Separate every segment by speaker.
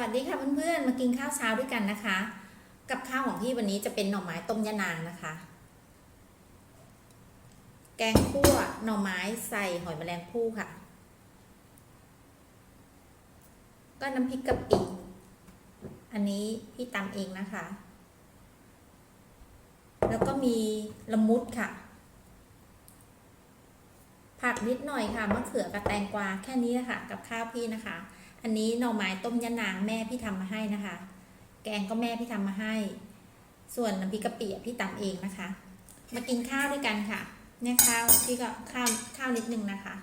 Speaker 1: วัสดีค่ะเพื่อนๆ มากินข้าวเช้าด้วยกันนะคะ กับข้าวของพี่วันนี้จะเป็นหน่อไม้ต้มยะนางนะคะ แกงคั่วหน่อไม้ใส่หอยแมลงภู่ค่ะ ก็น้ำพริกกะปิอันนี้พี่ตำเองนะคะ แล้วก็มีละมุดค่ะ ผักนิดหน่อยค่ะมะเขือกับแตงกวาแค่นี้นะคะกับข้าวพี่นะคะ อันนี้หน่อไม้ต้มยะนางแม่พี่ทำมาให้นะคะ แกงก็แม่พี่ทำมาให้ ส่วนน้ำพริกกะปิพี่ตำเองนะคะ มากินข้าวด้วยกันค่ะ เนี่ยข้าวพี่ก็ข้าวข้าวนิดนึงนะคะ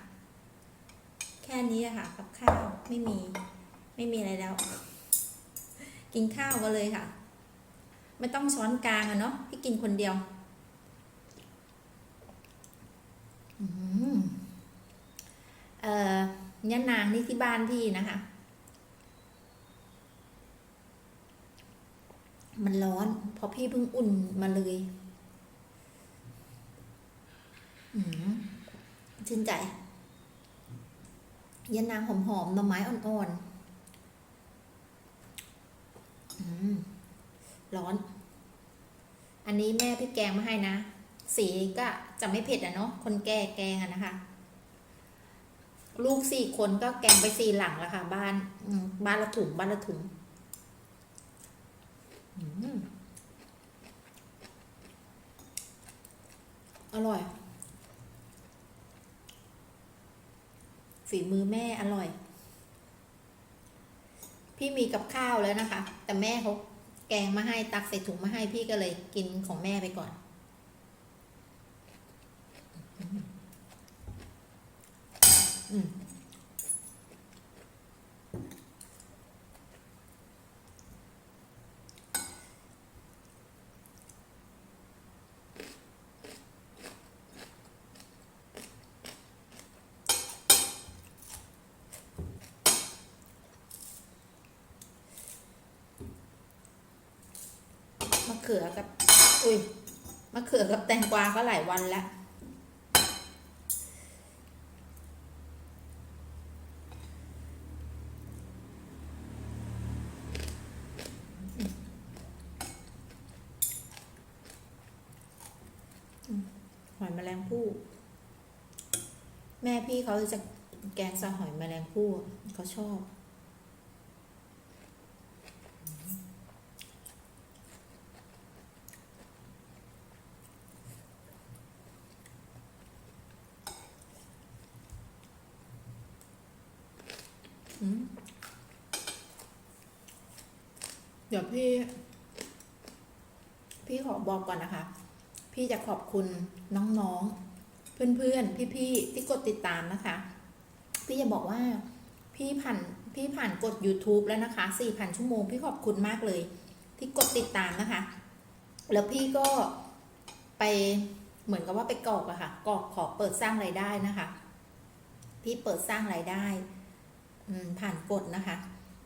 Speaker 1: แค่นี้ค่ะกับข้าวไม่มี ไม่มีอะไรแล้ว กินข้าวกันเลยค่ะ ไม่ต้องช้อนกลางอะเนาะพี่กินคนเดียวอืมเอ่อยะนางนี่ที่บ้านพี่นะคะ มันร้อน เพราะพี่เพิ่งอุ่นมาเลยอืมชื่นใจยะนางหอมๆหน่อไม้อ่อนๆอืมร้อน อันนี้แม่พี่แกงมาให้นะ สีก็จะไม่เผ็ดอะเนาะ คนแก่แกงอะนะคะ ลูกสี่คนก็แกงไปสี่หลังแล้วค่ะ บ้าน บ้านละถุงบ้านละถุงอืม อร่อย ฝีมือแม่อร่อย พี่มีกับข้าวแล้วนะคะ แต่แม่เขาแกงมาให้ตักใส่ถุงมาให้พี่ก็เลยกินของแม่ไปก่อน อืม มะเขือกับ อุ้ยมะเขือกับแตงกวาก็หลายวันแล้วหอยแมลงภู่แม่พี่เขาจะแกงใส่หอยแมลงภู่เขาชอบ อืม เดี๋ยวพี่ พี่ขอบอกก่อนนะคะ พี่จะขอบคุณน้องๆ เพื่อนๆ พี่ๆ ที่กดติดตามนะคะ พี่จะบอกว่าพี่ผ่านพี่ผ่านกด YouTube แล้วนะคะ4,000 ชั่วโมง พี่ขอบคุณมากเลย ที่กดติดตามนะคะ แล้วพี่ก็ไปเหมือนกับว่าไปกรอกอะค่ะกรอกขอเปิดสร้างไรายได้นะคะ พี่เปิดสร้างไรายได้ผ่านกดนะคะ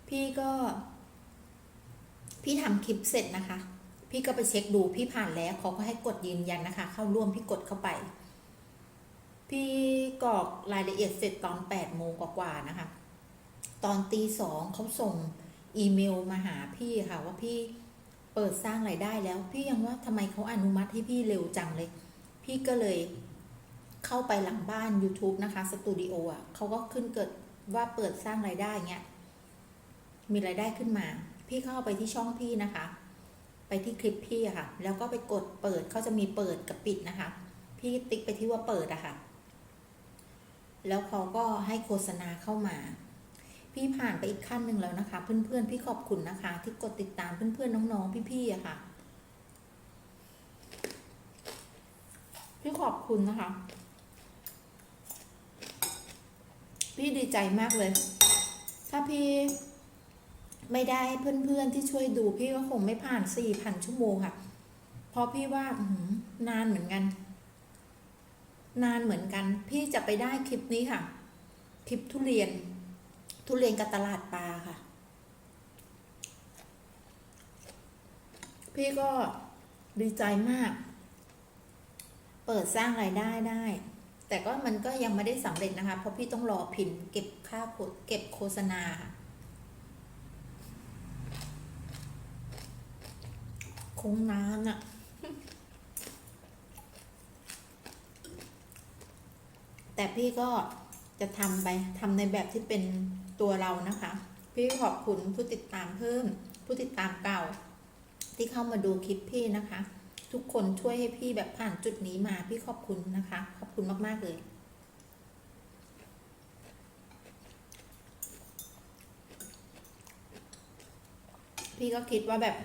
Speaker 1: พี่ก็ พี่ทำคลิปเสร็จนะคะ พี่ก็ไปเช็คดูพี่ผ่านแล้วเขาก็ให้กดยืนยันนะคะ เข้าร่วมพี่กดเข้าไป พี่กรอกรายละเอียดเสร็จตอน8ปดโมงกว่าๆนะคะ ตอนตีสองเขาส่งอีเมลมาหาพี่ค่ะว่าพี่เปิดสร้างรายได้แล้ว พี่ยังว่าทำไมเขาอนุมัติให้พี่เร็วจังเลย พี่ก็เลยเข้าไปหลังบ้าน YouTube นะคะสตูดิโออะเขาก็ขึ้นเกิดว่าเปิดสร้างรายได้เงี้ยมีรายได้ขึ้นมา พี่เข้าไปที่ช่องพี่นะคะ ไปที่คลิปพี่อะค่ะ แล้วก็ไปกดเปิดเขาจะมีเปิดกับปิดนะคะ พี่ติ๊กไปที่ว่าเปิดอะค่ะ แล้วเขาก็ให้โฆษณาเข้ามา พี่ผ่านไปอีกขั้นหนึ่งแล้วนะคะ เพื่อนๆ พี่ขอบคุณนะคะ ที่กดติดตามเพื่อนๆน้องๆพี่ๆอะค่ะ พี่ขอบคุณนะคะ พี่ดีใจมากเลย ถ้าพี่ ไม่ได้เพื่อนๆที่ช่วยดูพี่ก็คงไม่ผ่านสี่พันชั่วโมงค่ะ เพราะพี่ว่าอืนานเหมือนกัน นานเหมือนกัน พี่จะไปได้คลิปนี้ค่ะ คลิปทุเรียน ทุเรียนกับตลาดปลาค่ะ พี่ก็ดีใจมาก เปิดสร้างรายได้ได้แต่ก็มันก็ยังไม่ได้สำเร็จนะคะ เพราะพี่ต้องรอพิมพ์เก็บค่าเก็บโฆษณาค่ะ คงนานอะแต่พี่ก็จะทำไปทำในแบบที่เป็นตัวเรานะคะ พี่ขอบคุณผู้ติดตามเพิ่ม ผู้ติดตามเก่า ที่เข้ามาดูคลิปพี่นะคะ ทุกคนช่วยให้พี่แบบผ่านจุดนี้มาพี่ขอบคุณนะคะ ขอบคุณมากๆเลยพี่ก็คิดว่าแบบ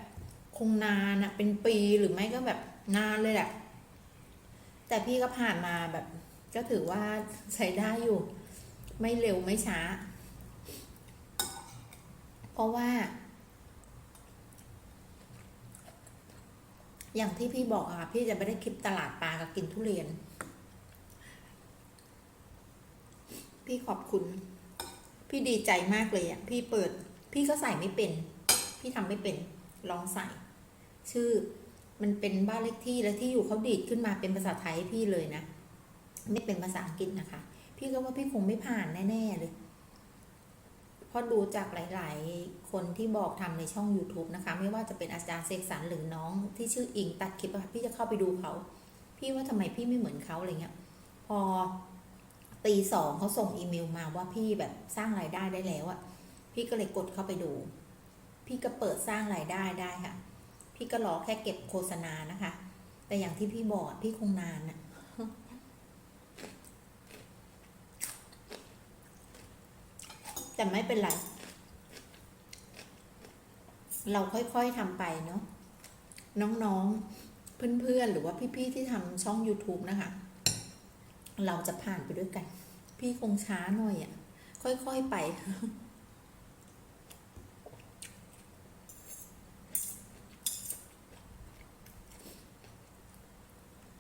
Speaker 1: งนานอะเป็นปีหรือไม่ก็แบบนานเลยแหละ แต่พี่ก็ผ่านมาแบบ ก็ถือว่าใช้ได้อยู่ ไม่เร็วไม่ช้า เพราะว่า อย่างที่พี่บอกอะค่ะพี่จะไม่ได้คลิปตลาดปลากับกินทุเรียน พี่ขอบคุณ พี่ดีใจมากเลยอะพี่เปิด พี่ก็ใส่ไม่เป็น พี่ทำไม่เป็นลองใส่ ชื่อ มันเป็นบ้านเลขที่และที่อยู่เขาดีดขึ้นมาเป็นภาษาไทยให้พี่เลยนะ ไม่เป็นภาษาอังกฤษนะคะ พี่ก็ว่าพี่คงไม่ผ่านแน่ๆเลยเพราะดูจากหลาย ๆ คนที่บอกทำในช่อง YouTube นะคะ ไม่ว่าจะเป็นอาจารย์เสกสรรหรือน้องที่ชื่ออิงตัดคลิปอะพี่จะเข้าไปดูเขา พี่ว่าทำไมพี่ไม่เหมือนเขาอะไรเงี้ย พอตีสองเขาส่งอีเมลมาว่าพี่แบบสร้างรายได้ได้แล้วอะพี่ก็เลยกดเข้าไปดู พี่ก็เปิดสร้างรายได้ได้ค่ะ พี่ก็รอแค่เก็บโฆษณานะคะ แต่อย่างที่พี่บอกพี่คงนานอะแต่ไม่เป็นไร เราค่อยๆทำไปเนาะน้องๆ เพื่อนๆ หรือว่าพี่ๆ ที่ทำช่อง YouTube นะคะ เราจะผ่านไปด้วยกัน พี่คงช้าหน่อยอะ่ะ ค่อยๆ ไป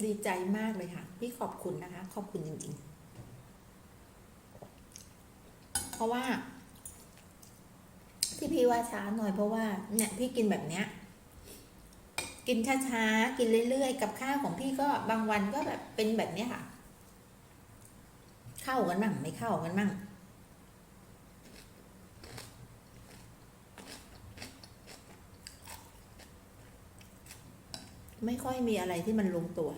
Speaker 1: ดีใจมากเลยค่ะ พี่ขอบคุณนะคะ ขอบคุณจริงๆ เพราะว่า ที่พี่ว่าช้าหน่อยเพราะว่าเนี่ย พี่กินแบบเนี้ย กินช้าๆ กินเรื่อยๆ กับข้าวของพี่ก็บางวันก็แบบเป็นแบบเนี้ยค่ะ เข้ากันมั่งไม่เข้ากันมั่งไม่ค่อยมีอะไรที่มันลงตัว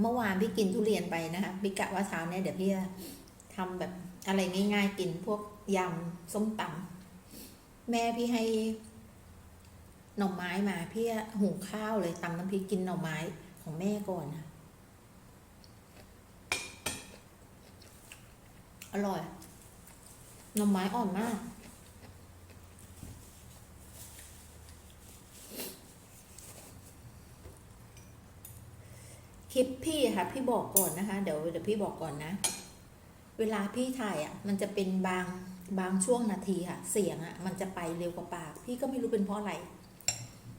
Speaker 1: เมื่อวานพี่กินทุเรียนไปนะคะพี่กะว่าเช้าเนี่ยเดี๋ยวพี่จะทำแบบอะไรง่ายๆ กินพวกยำส้มตำแม่พี่ให้หน่อไม้มาพี่หุงข้าวเลยตำน้ำพริกกินหน่อไม้ของแม่ก่อนนะอร่อยหน่อไม้อ่อนมาก ลิปพี่ค่ะ พี่บอกก่อนนะคะ เดี๋ยวเดี๋ยวพี่บอกก่อนนะ เวลาพี่ถ่ายอะ มันจะเป็นบางบางช่วงนาทีค่ะ เสียงอะ มันจะไปเร็วกว่าปาก พี่ก็ไม่รู้เป็นเพราะอะไร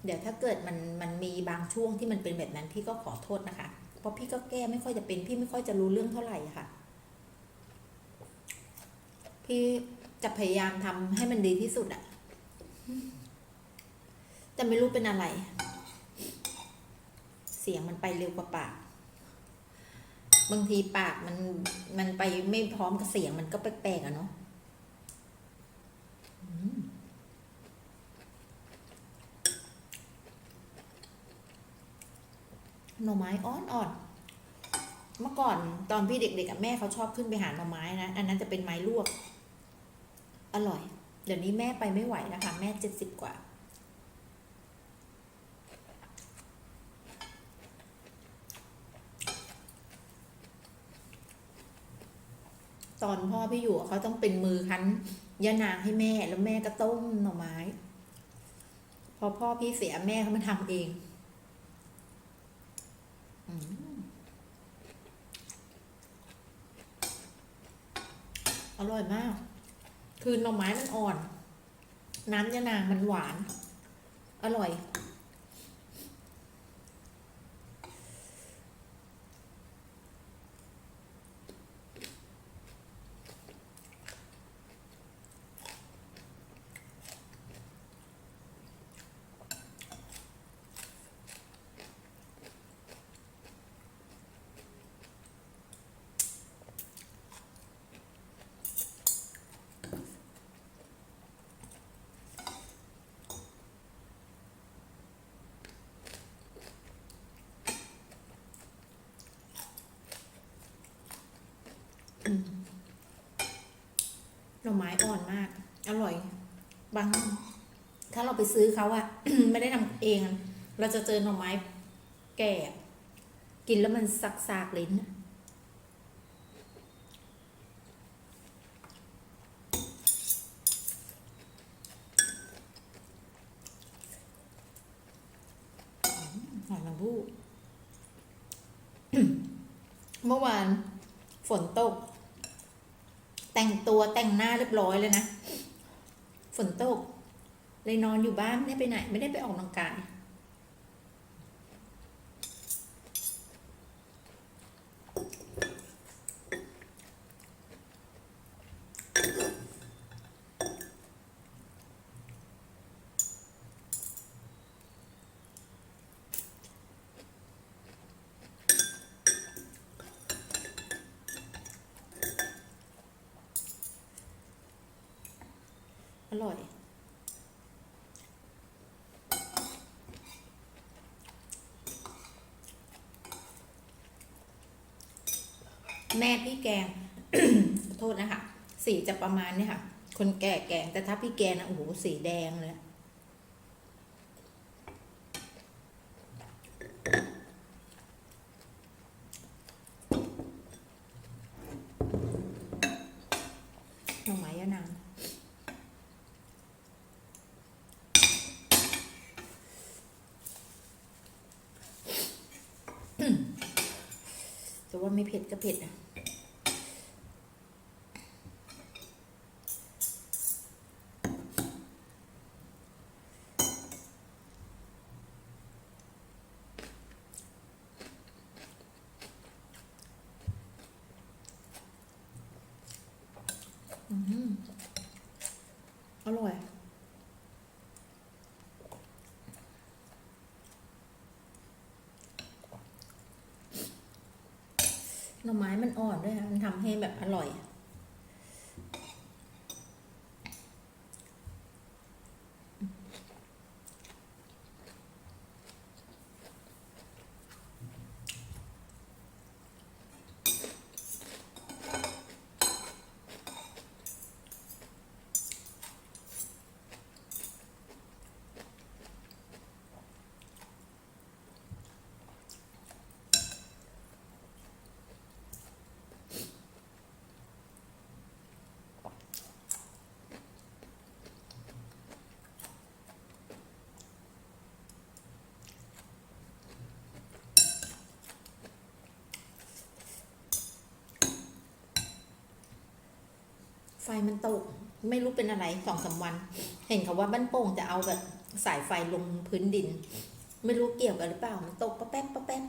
Speaker 1: เดี๋ยวถ้าเกิดมันมันมีบางช่วงที่มันเป็นแบบนั้น พี่ก็ขอโทษนะคะ เพราะพี่ก็แก้ไม่ค่อยจะเป็น พี่ไม่ค่อยจะรู้เรื่องเท่าไหร่ค่ะ พี่จะพยายามทำให้มันดีที่สุดอะแต่ไม่รู้เป็นอะไร เสียงมันไปเร็วกว่าปาก บางทีปากมันมันไปไม่พร้อมกับเสียงมันก็แปลกๆอะเนาะหน่อไม้อ่อนๆเมื่อก่อนตอนพี่เด็กๆอะแม่เขาชอบขึ้นไปหาหน่อไม้นะ อันนั้นจะเป็นไม้ลวก อร่อย เดี๋ยวนี้แม่ไปไม่ไหวแล้วค่ะแม่เจ็ดสิบกว่า ตอนพ่อพี่อยู่เขาต้องเป็นมือคั้นยานางให้แม่แล้วแม่ก็ต้มหน่อไม้ พอพ่อพี่เสียแม่เขามาทำเองอืมอร่อยมาก คือหน่อไม้มันอ่อน น้ำยานางมันหวาน อร่อย ไม้อ่อนมาก อร่อย บาง ถ้าเราไปซื้อเขาอะไม่ได้ทำเอง เราจะเจอหน่อไม้แก่ กินแล้วมันสักๆลิ้นหอยนางรมเมื่อวานฝนตก แต่งตัวแต่งหน้าเรียบร้อยเลยนะ ฝนตก เลยนอนอยู่บ้านไม่ได้ไปไหน ไม่ได้ไปออกกำลังกาย ร่อย แม่พี่แกง โทษนะคะ สีจะประมาณนี้ค่ะ คนแก่แกงแต่ถ้าพี่แกงนะโอ้โหสีแดงเลย หน่อไม้ยะนาง แต่ว่าไม่เผ็ดก็เผ็ดนะอืมอร่อย หน่ อ่อนด้วยค่ะมันทำให้แบบอร่อยอะ ไฟมันตกไม่รู้เป็นอะไรสองสามวัน เห็นเขาว่าบ้านโป่งจะเอาแบบสายไฟลงพื้นดิน ไม่รู้เกี่ยวกันหรือเปล่า มันตกปะแป๊บปะแป๊บ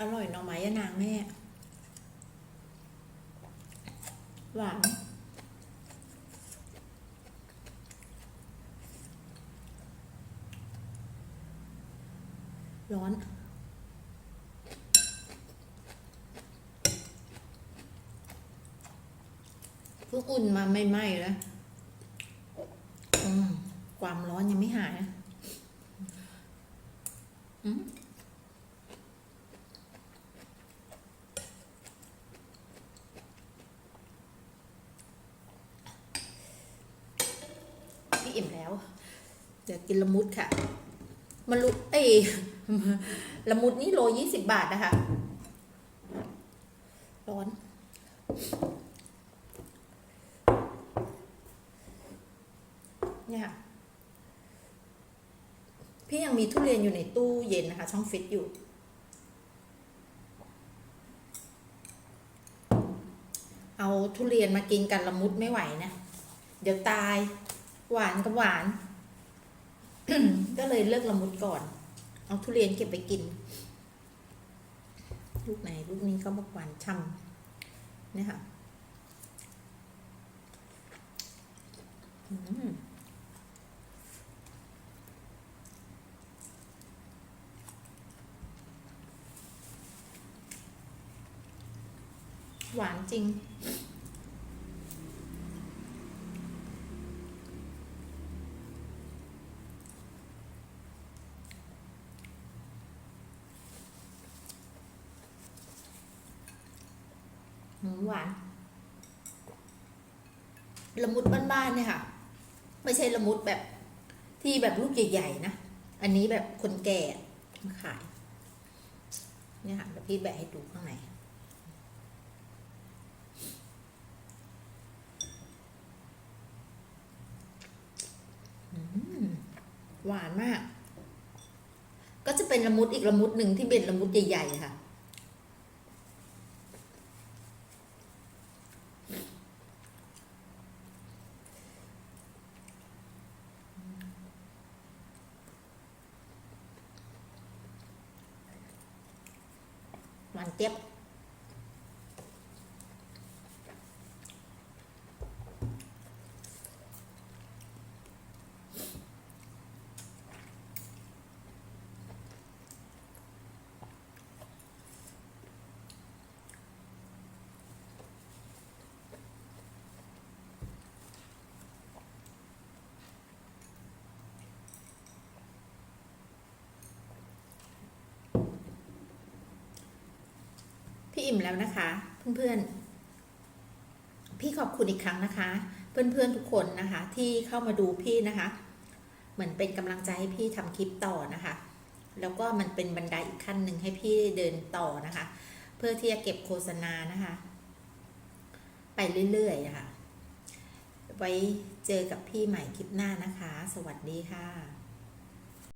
Speaker 1: อร่อยหน่อไม้ยะนางแม่ หวานร้อนเพิ่งอุ่นมาไม่ไหม้แล้วความร้อนยังไม่หายนะ แล้ว เดี๋ยกินละมุดค่ะมันลุเอ้ยละมุดนี่โลยี่สิบบาทนะคะ ร้อน เนี่ยค่ะ พี่ยังมีทุเรียนอยู่ในตู้เย็นนะคะ ช่องฟิตอยู่ เอาทุเรียนมากินกันละมุดไม่ไหวนะ เดี๋ยวตาย หวานกับหวาน ก็เลยเลิกละมุดก่อน เอาทุเรียนเก็บไปกิน ลูกไหนลูกนี้ก็บอกหวานช่ำเนี่ยค่ะหวานจริง หอมหวาน ละมุดบ้านๆเนี่ยค่ะ ไม่ใช่ละมุดแบบที่แบบลูกใหญ่ๆนะ อันนี้แบบคนแก่มาขาย เนี่ยค่ะเดี๋ยวพี่แบะให้ดูข้างในหวานมาก ก็จะเป็นละมุดอีกละมุดหนึ่งที่เป็นละมุดใหญ่ๆค่ะ หว อิ่มแล้วนะคะ เพื่อนๆ พี่ขอบคุณอีกครั้งนะคะ เพื่อนๆทุกคนนะคะ ที่เข้ามาดูพี่นะคะ เหมือนเป็นกำลังใจให้พี่ทำคลิปต่อนะคะ แล้วก็มันเป็นบันไดอีกขั้นหนึ่งให้พี่เดินต่อนะคะ เพื่อที่จะเก็บโฆษณานะคะ ไปเรื่อยๆนะคะ ไว้เจอกับพี่ใหม่คลิปหน้านะคะ สวัสดีค่ะ